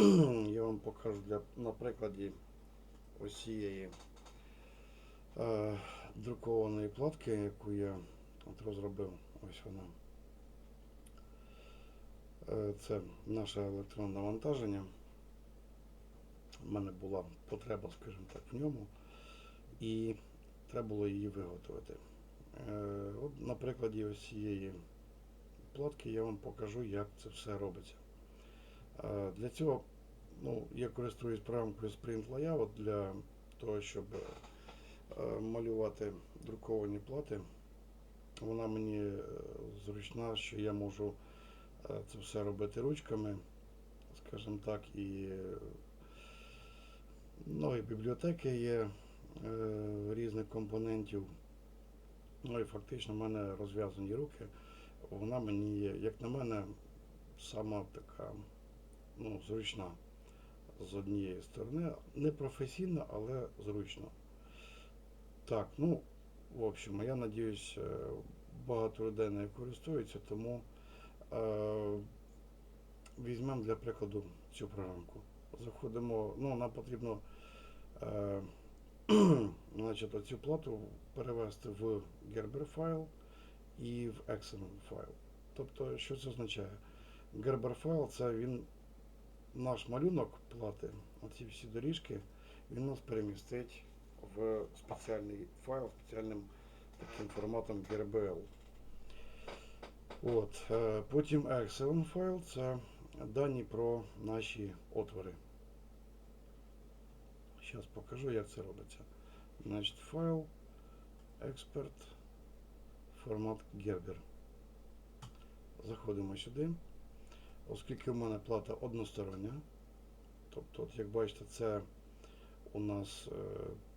я вам покажу для, на прикладі ось е, друкованої платки, яку я от розробив. Ось вона. Е, це наше електронне навантаження. У мене була потреба, скажімо так, в ньому. І треба було її виготовити. Е, от на прикладі ось цієї платки я вам покажу, як це все робиться. Е, Для цього ну, я користуюсь програмкою Sprint Layout для того, щоб е, малювати друковані плати. Вона мені е, зручна, що я можу це все робити ручками, скажімо так, і ну, і бібліотеки є різних компонентів. Ну і фактично в мене розв'язані руки. Вона мені є, як на мене, сама така ну, зручна з однієї сторони. Не професійна, але зручно. Так, ну, в общем, я надіюсь, е, багато людей нею користуються, тому е, візьмемо для прикладу цю програмку. Заходимо, ну, нам потрібно е, значить, оцю плату перевести в Gerber файл і в Excel файл. Тобто, що це означає? Gerber файл це він наш малюнок плати, оці всі доріжки, він нас перемістить в спеціальний файл спеціальним таким форматом GRBL. От, е, потім Excel файл це дані про наші отвори. Зараз покажу, як це робиться. Значить, файл, експерт, формат Gerber. Заходимо сюди. Оскільки в мене плата одностороння, тобто, от як бачите, це у нас е,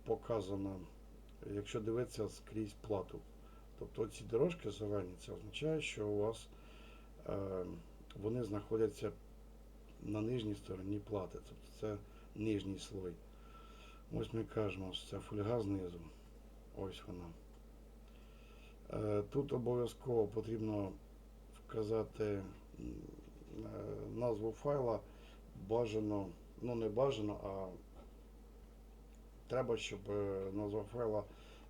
показано, якщо дивитися скрізь плату. Тобто ці дорожки зелені, це означає, що у вас е, вони знаходяться на нижній стороні плати. Тобто це нижній слой. Ось ми кажемо, що це фольга знизу. Ось вона. Е, Тут обов'язково потрібно вказати назву файла бажано, ну не бажано, а треба, щоб е, назва файла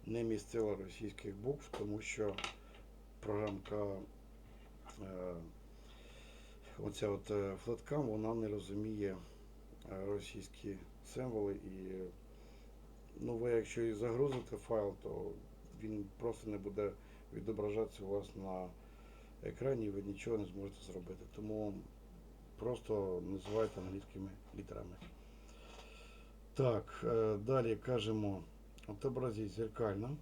не містила російських букв, тому що програмка е, оця от е, Flatcam, вона не розуміє е, російські символи і ну ви якщо і загрузите файл, то він просто не буде відображатися у вас на екрані, ви нічого не зможете зробити. Тому просто називайте англійськими літерами. Так, е, далі кажемо отобразіть зеркально.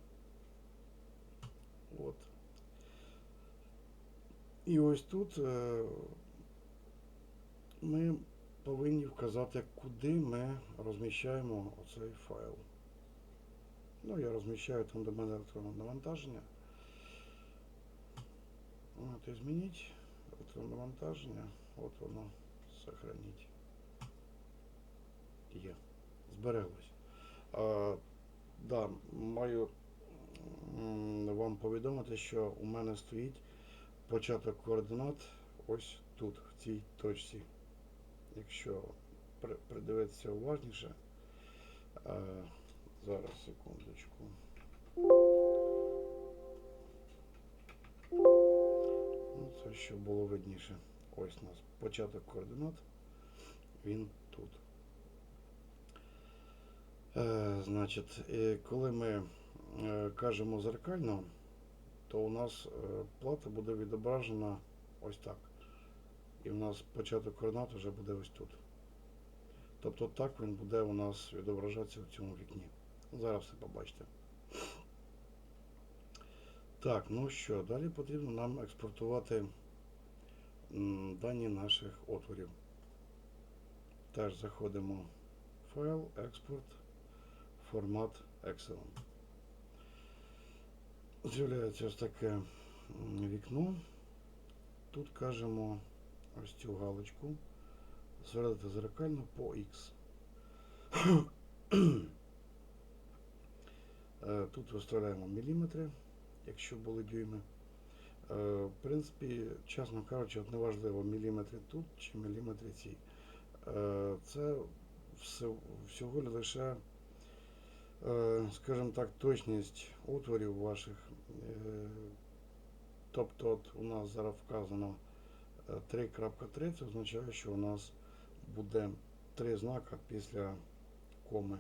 От. І ось тут е, ми повинні вказати, куди ми розміщаємо оцей файл. Ну, я розміщаю там до мене електронне навантаження. От, змініть електронне. От воно сохраніть. Є. Збереглось. А, да, маю вам повідомити, що у мене стоїть початок координат ось тут, в цій точці. Якщо придивитися уважніше, а, зараз секундочку. Щоб було видніше. Ось у нас початок координат. Він тут. Е, значить, коли ми е, кажемо зеркально, то у нас е, плата буде відображена ось так. І у нас початок координат вже буде ось тут. Тобто так він буде у нас відображатися в цьому вікні. Зараз все побачите. Так, ну що, далі потрібно нам експортувати дані наших отворів. Теж заходимо в файл, експорт, формат Excel. З'являється ось таке вікно. Тут кажемо ось цю галочку. Звернути зеркально по X. Е, Тут виставляємо міліметри, якщо були дюйми. Е, В принципі, чесно кажучи, неважливо, міліметри тут чи міліметри ці. Е, Це всього лише, е, скажімо так, точність отворів ваших. Тобто от у нас зараз вказано е, 3.3, це означає, що у нас буде три знака після коми.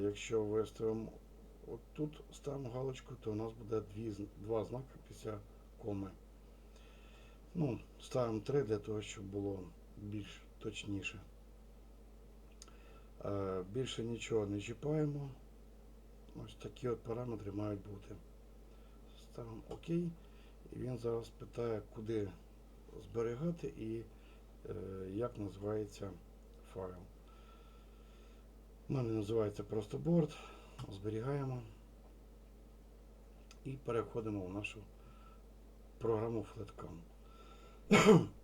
Якщо виставимо от тут ставимо галочку, то у нас буде дві, два знаки після коми. Ну, ставимо три для того, щоб було більш точніше. Е, Більше нічого не чіпаємо. Ось такі от параметри мають бути. Ставимо ОК. І він зараз питає, куди зберігати і е, як називається файл. У мене називається просто борт. Зберігаємо і переходимо в нашу програму Flatcam.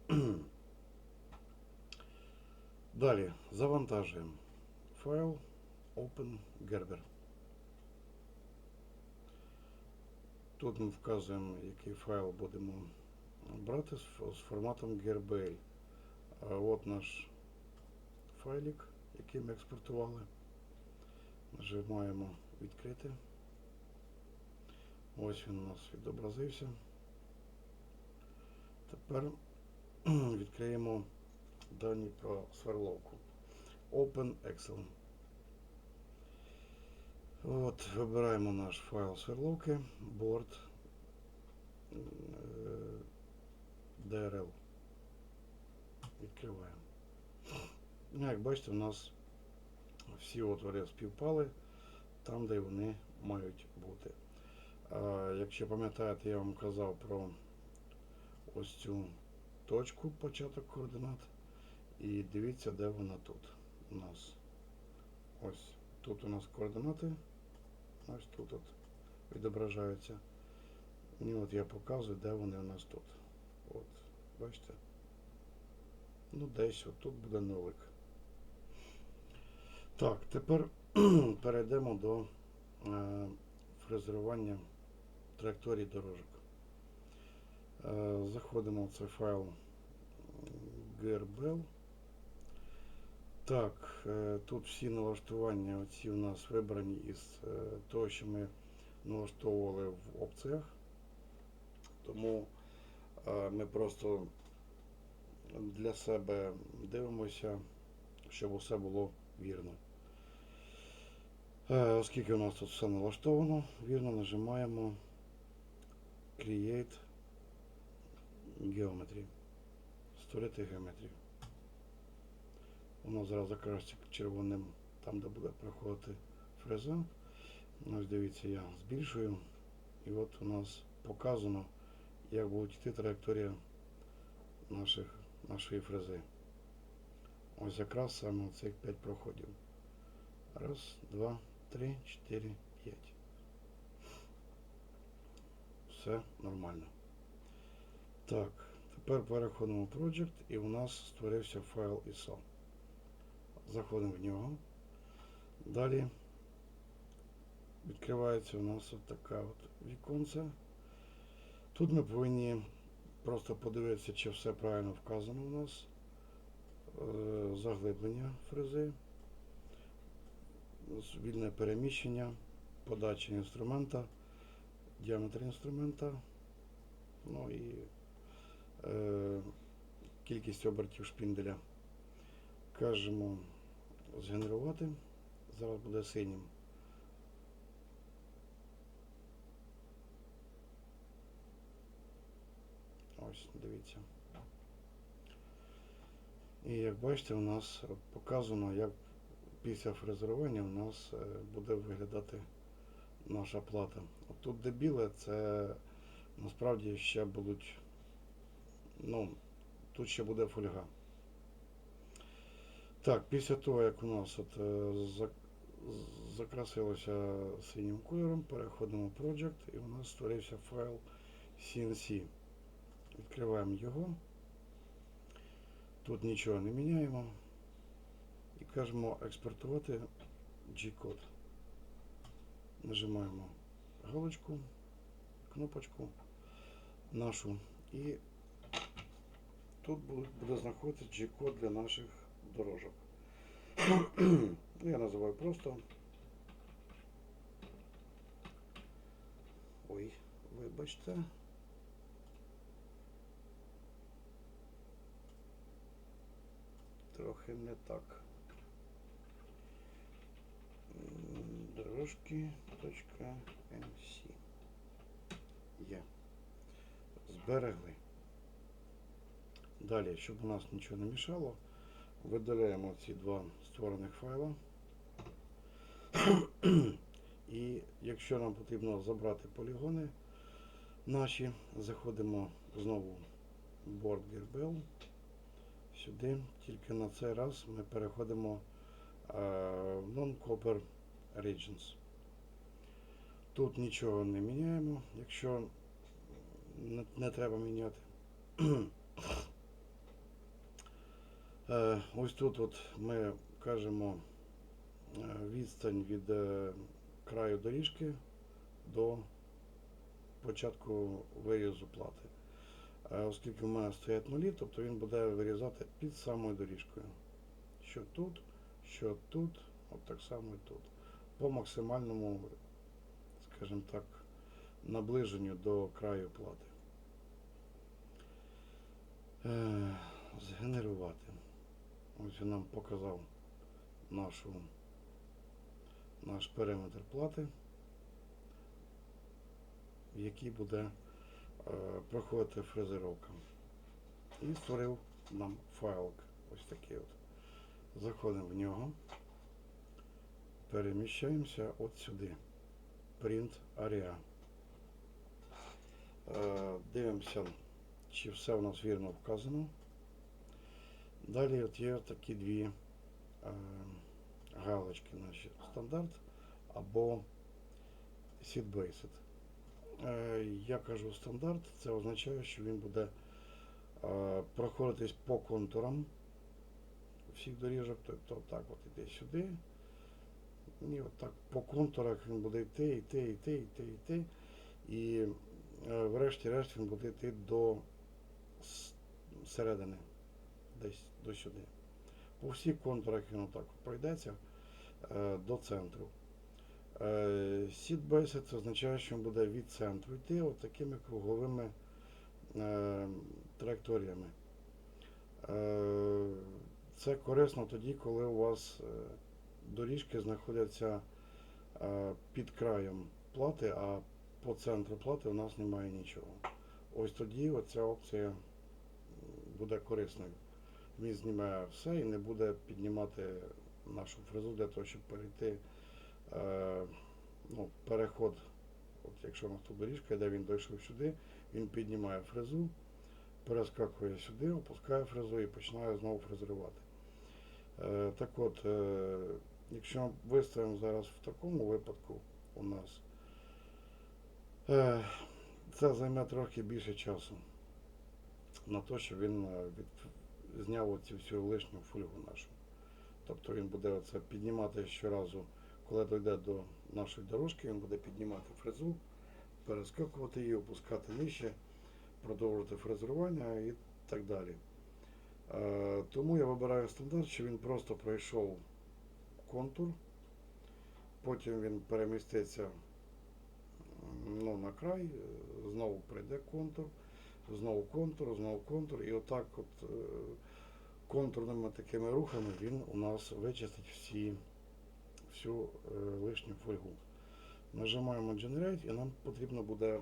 Далі завантажуємо файл Open Gerber. Тут ми вказуємо, який файл будемо брати з, форматом GRBL. А от наш файлик, який ми експортували. Нажимаємо відкрити. Ось він у нас відобразився. Тепер відкриємо дані про сверловку. Open Excel. От, вибираємо наш файл сверловки, board е, DRL. Відкриваємо. Ну, Як бачите, у нас всі отвори співпали там, де вони мають бути. Якщо пам'ятаєте, я вам казав про ось цю точку початок координат. І дивіться, де вона тут у нас. Ось тут у нас координати. Ось тут от відображаються. І от я показую, де вони у нас тут. От, бачите? Ну, десь от тут буде нолик. Так, тепер перейдемо до е, фрезерування траєкторій дорожок. Е, заходимо в цей файл GRBL. Так, е, тут всі налаштування оці у нас вибрані із е, того, що ми налаштовували в опціях. Тому е, ми просто для себе дивимося, щоб усе було вірно. Е, Оскільки у нас тут все налаштовано, вірно нажимаємо Create Geometry. Створити геометрію. Воно зараз закраситься червоним там, де буде проходити фреза. Ось дивіться, я збільшую. І от у нас показано, як буде йти траєкторія наших, нашої фрези. Ось якраз саме цих 5 проходів. Раз, два, три, чотири, п'ять. Все нормально. Так, тепер переходимо в Project і у нас створився файл ISO. Заходимо в нього. Далі відкривається у нас от така от віконце. Тут ми повинні просто подивитися, чи все правильно вказано у нас. Е, Заглиблення фрези, вільне переміщення, подача інструмента, діаметр інструмента, ну і е, кількість обертів шпінделя. Кажемо згенерувати. Зараз буде синім. Ось, дивіться. І як бачите, у нас показано, як після фрезерування у нас е, буде виглядати наша плата. От тут де біле, це насправді ще будуть, ну, тут ще буде фольга. Так, після того, як у нас от е, закрасилося синім кольором, переходимо в Project і у нас створився файл CNC. Відкриваємо його. Тут нічого не міняємо. І кажемо експортувати G-код. Нажимаємо галочку, кнопочку нашу і тут буде, знаходитися G-код для наших дорожок. Ну, Я називаю просто. Ой, вибачте. Трохи не так. Дорожки.mc. Є. Зберегли. Далі, щоб у нас нічого не мішало, видаляємо ці два створених файла. І якщо нам потрібно забрати полігони наші, заходимо знову в Board Gearbell. Сюди, тільки на цей раз ми переходимо Non-Copper Regions. Тут нічого не міняємо, якщо не, не треба міняти. Е, Ось тут от ми кажемо е, відстань від е, краю доріжки до початку вирізу плати. Е, Оскільки в мене стоять нулі, тобто він буде вирізати під самою доріжкою. Що тут, що тут, от так само і тут. По максимальному, скажімо так, наближенню до краю плати. Е, Згенерувати. Ось він нам показав нашу, наш периметр плати, який буде е, проходити фрезеровка. І створив нам файлик. Ось такий от. Заходимо в нього, переміщаємося от сюди. Print area. Е, дивимося, чи все у нас вірно вказано. Далі от є такі дві е, галочки наші стандарт або seed-based. Е, я кажу стандарт, це означає, що він буде проходитись по контурам всіх доріжок, тобто так от іде сюди. І от так по контурах він буде йти, йти, йти, йти, йти. І е, врешті-решт він буде йти до середини десь до сюди. По всіх контурах він отак пройдеться е, до центру. Е, Сітбейси це означає, що він буде від центру йти от такими круговими траєкторіями. Це корисно тоді, коли у вас е, доріжки знаходяться е, під краєм плати, а по центру плати у нас немає нічого. Ось тоді оця опція буде корисною він знімає все і не буде піднімати нашу фрезу для того, щоб перейти е, ну, переход. От якщо у нас тут доріжка, де він дійшов сюди, він піднімає фрезу, перескакує сюди, опускає фрезу і починає знову фрезерувати. Е, так от, е, якщо виставимо зараз в такому випадку у нас, е, це займе трохи більше часу на те, щоб він від, зняв оцю всю лишню фольгу нашу. Тобто він буде це піднімати щоразу, коли дійде до нашої дорожки, він буде піднімати фрезу, перескакувати її, опускати нижче, продовжувати фрезерування і так далі. Е, тому я вибираю стандарт, що він просто пройшов контур, потім він переміститься ну, на край, знову прийде контур знову контур, знову контур, і отак от е, контурними такими рухами він у нас вичистить всі, всю е, лишню фольгу. Нажимаємо Generate і нам потрібно буде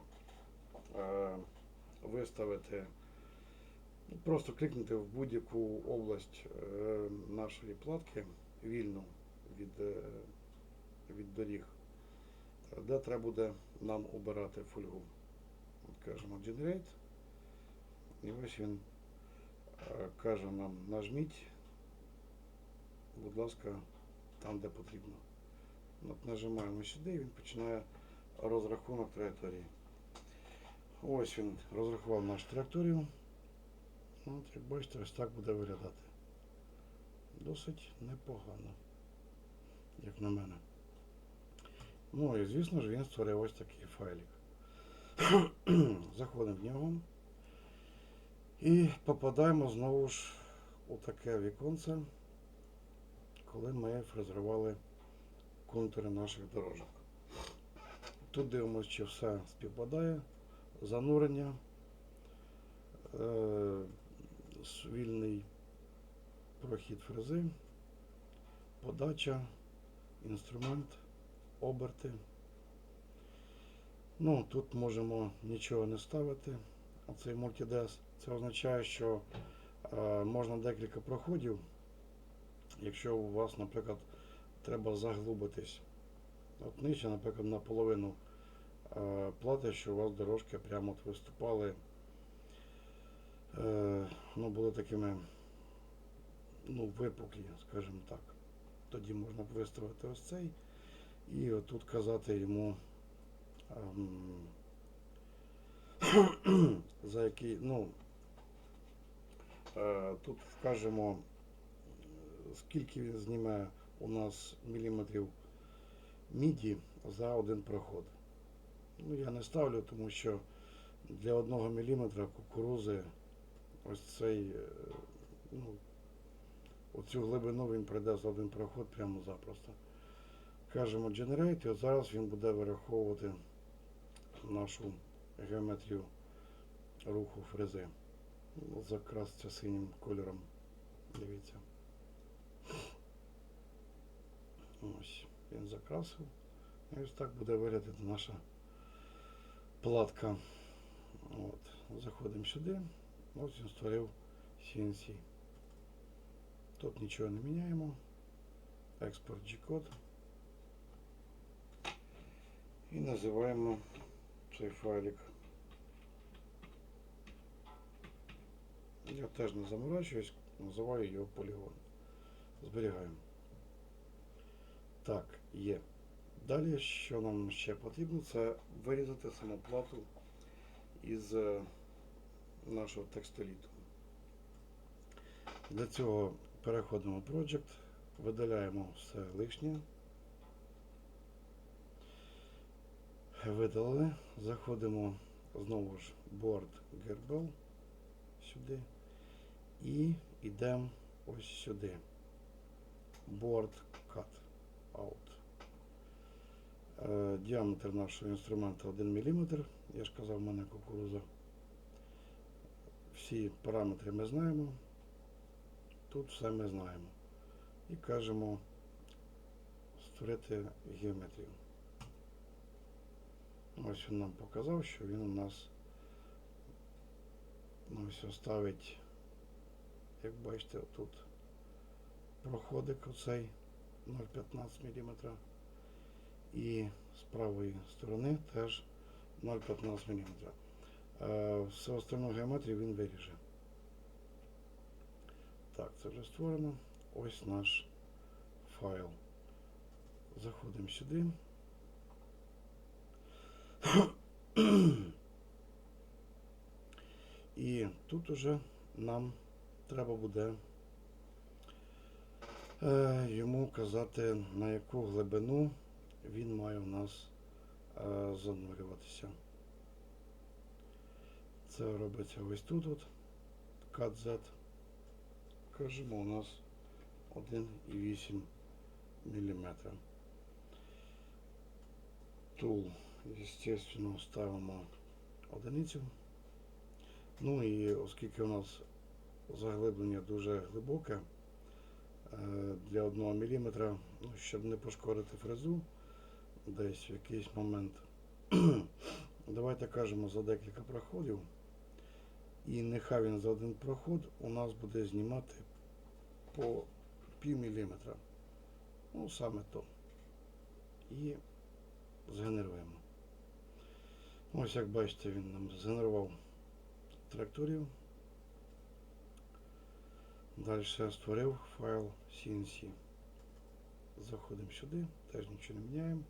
виставити, просто клікнути в будь-яку область е, нашої платки вільну від, е, від доріг, де треба буде нам обирати фольгу. От Кажемо Generate. І ось він е, каже нам нажміть, будь ласка, там, де потрібно. От нажимаємо сюди і він починає розрахунок траєкторії. Ось він розрахував нашу траєкторію. От, як бачите, ось так буде виглядати. Досить непогано, як на мене. Ну і звісно ж він створив ось такий файлик. Заходимо в нього. І попадаємо знову ж у таке віконце, коли ми фрезерували контури наших дорожок. Тут дивимося, чи все співпадає, занурення, е, вільний прохід фрези, подача, інструмент, оберти. Ну, тут можемо нічого не ставити. Оцей мультидес. Це означає, що е, можна декілька проходів. Якщо у вас, наприклад, треба заглубитись от нижче, наприклад, наполовину е, плати, що у вас дорожки прямо от виступали, ну, були такими ну, випуклі, скажімо так. Тоді можна б виставити ось цей і отут казати йому. ем, за який, ну, е, тут вкажемо, е, скільки він зніме у нас міліметрів міді за один проход. Ну, я не ставлю, тому що для одного міліметра кукурузи ось цей, е, ну, оцю глибину він пройде за один проход прямо запросто. Кажемо generate, і от зараз він буде вираховувати нашу геометрію руху фрези. Ну, Закраситься синім кольором. Дивіться. Ось, він закрасив. І ось так буде виглядати наша платка. От. Заходимо сюди. Ось він створив CNC. Тут нічого не міняємо. Експорт G-код. І називаємо цей файлик. Я теж не заморачуюсь, називаю його полігон. Зберігаємо. Так, є. Далі, що нам ще потрібно, це вирізати саму плату із е, нашого текстиліту. Для цього переходимо в Project, видаляємо все лишнє. Видалили, заходимо знову ж Board Gerbel сюди і йдемо ось сюди. Board Cut Out. Е, Діаметр нашого інструмента 1 мм. Я ж казав, в мене кукуруза. Всі параметри ми знаємо. Тут все ми знаємо. І кажемо створити геометрію. Ось він нам показав, що він у нас ну, ось ставить, як бачите, тут проходик оцей 0,15 мм. І з правої сторони теж 0,15 мм. Е, Все остальну геометрію він виріже. Так, це вже створено. Ось наш файл. Заходимо сюди. І тут уже нам треба буде е, йому казати, на яку глибину він має у нас е, занурюватися. Це робиться ось тут от. Cut Z. Кажемо, у нас 1,8 мм. Тул, естественно, ставимо одиницю. Ну і оскільки у нас заглиблення дуже глибоке, е, для 1 мм, ну, щоб не пошкодити фрезу десь в якийсь момент, давайте кажемо за декілька проходів. І нехай він за один проход у нас буде знімати по пів міліметра. Ну, саме то. І згенеруємо. Ось як бачите, він нам згенерував тракторів. Далі я створив файл CNC. Заходимо сюди, теж нічого не міняємо.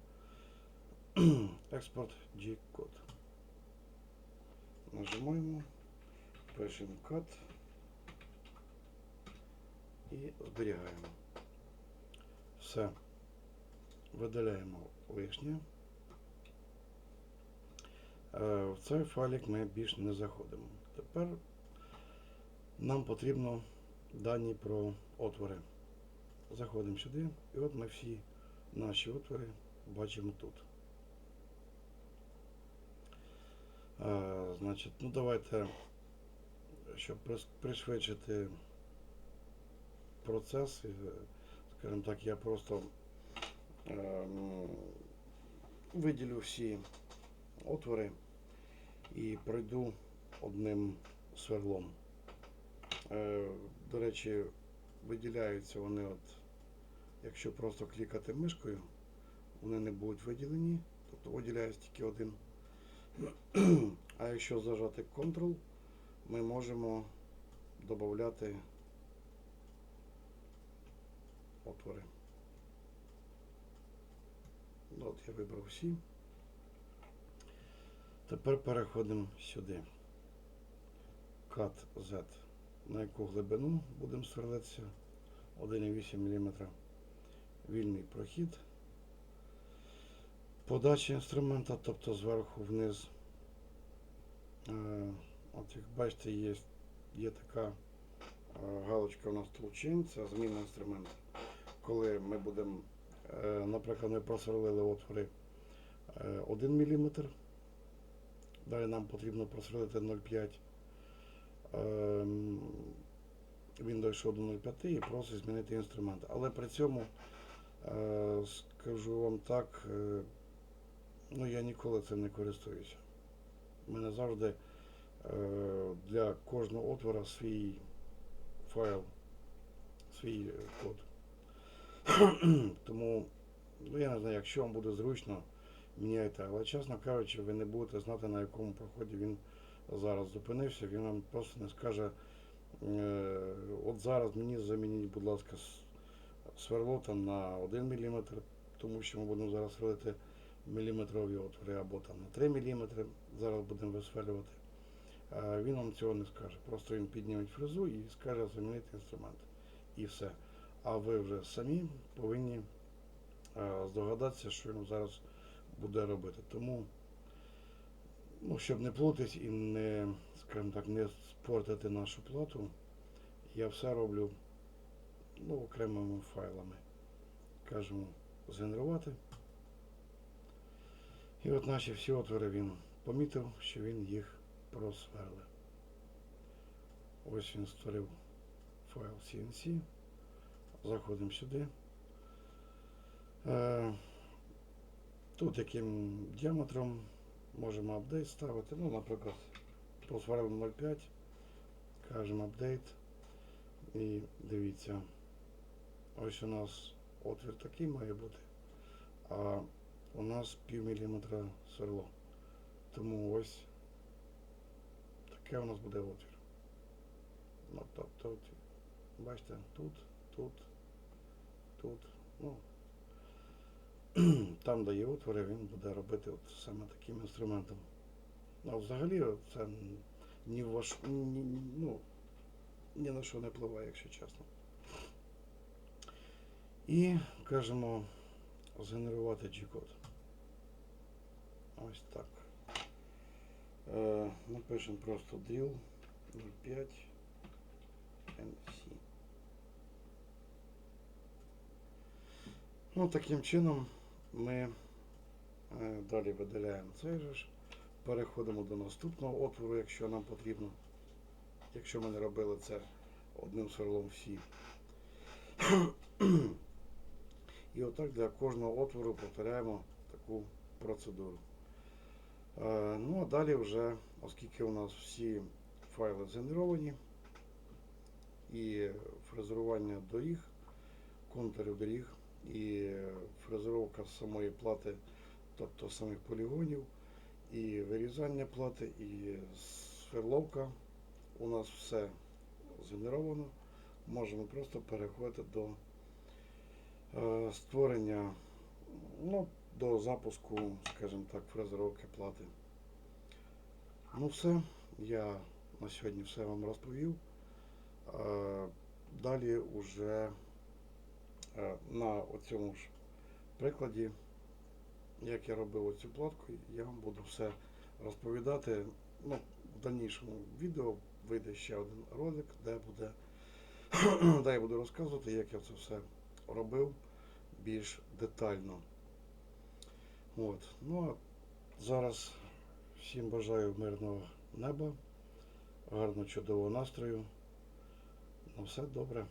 Експорт G-код. Нажимаємо. Пишемо cut і зберігаємо. Все. Видаляємо лишнє. Е, В цей файлик ми більше не заходимо. Тепер нам потрібно дані про отвори. Заходимо сюди, і от ми всі наші отвори бачимо тут. Е, значить, ну давайте, щоб пришвидшити процес, скажімо так, я просто ем, виділю всі отвори і пройду одним сверлом. Е, До речі, виділяються вони, от, якщо просто клікати мишкою, вони не будуть виділені, тобто виділяється тільки один. А якщо зажати Ctrl, ми можемо додати отвори. Ну, От я вибрав всі. Тепер переходимо сюди. Cut Z. На яку глибину будемо сверлитися? 1,8 мм. Вільний прохід. Подача інструмента, тобто зверху вниз. Е, От як бачите, є, є така е, галочка у нас толчин, це зміна інструменту. Коли ми будемо, е, наприклад, ми просверлили отвори е, 1 мм, далі нам потрібно просверлити 0,5 Ем, Він дійшов до 0,5 і просить змінити інструмент. Але при цьому, е, скажу вам так, е, ну я ніколи цим не користуюся. Мене завжди е, для кожного отвора свій файл, свій е, код. Тому, ну я не знаю, якщо вам буде зручно, міняйте. Але чесно кажучи, ви не будете знати, на якому проході він зараз зупинився, він вам просто не скаже, е, от зараз мені замініть, будь ласка, сверло там на 1 мм, тому що ми будемо зараз сверлити міліметрові отвори або там на 3 мм, зараз будемо висверлювати. Він вам цього не скаже. Просто він підніме фрезу і скаже замінити інструмент. І все. А ви вже самі повинні здогадатися, що він зараз буде робити. Тому Ну, щоб не плутати і не, скажімо так, не спортити нашу плату, я все роблю ну, окремими файлами. Кажемо згенерувати. І от наші всі отвори він помітив, що він їх просверлив. Ось він створив файл CNC. Заходимо сюди. Е, Тут яким діаметром можемо апдейт ставити. Ну, наприклад, просваримо 0,5, кажемо апдейт. І дивіться, ось у нас отвір такий має бути, а у нас пів сверло. Тому ось таке у нас буде отвір. Ну, тобто, бачите, тут, тут, тут, ну, там, де є отвори, він буде робити от саме таким інструментом. Ну, взагалі це ні ваш, ні- ну, ні на що не впливає, якщо чесно. І кажемо згенерувати G-код. Ось так. Е, напишемо просто drill 05 MC. Ну, таким чином ми е, далі видаляємо цей же ж. Переходимо до наступного отвору, якщо нам потрібно. Якщо ми не робили це одним сверлом всі. І отак для кожного отвору повторяємо таку процедуру. Е, Ну а далі вже, оскільки у нас всі файли згенеровані і фрезерування доріг, контурів доріг і фрезеровка самої плати, тобто самих полігонів, і вирізання плати, і сверловка. У нас все згенеровано. Можемо просто переходити до е, створення, ну, до запуску, скажімо так, фрезеровки плати. Ну все, я на сьогодні все вам розповів. Е, Далі уже е, на цьому ж прикладі, як я робив оцю платку, я вам буду все розповідати. Ну, в дальнішому відео вийде ще один ролик, де буде, де я буду розказувати, як я це все робив більш детально. От. Ну а зараз всім бажаю мирного неба, гарного чудового настрою. На все добре.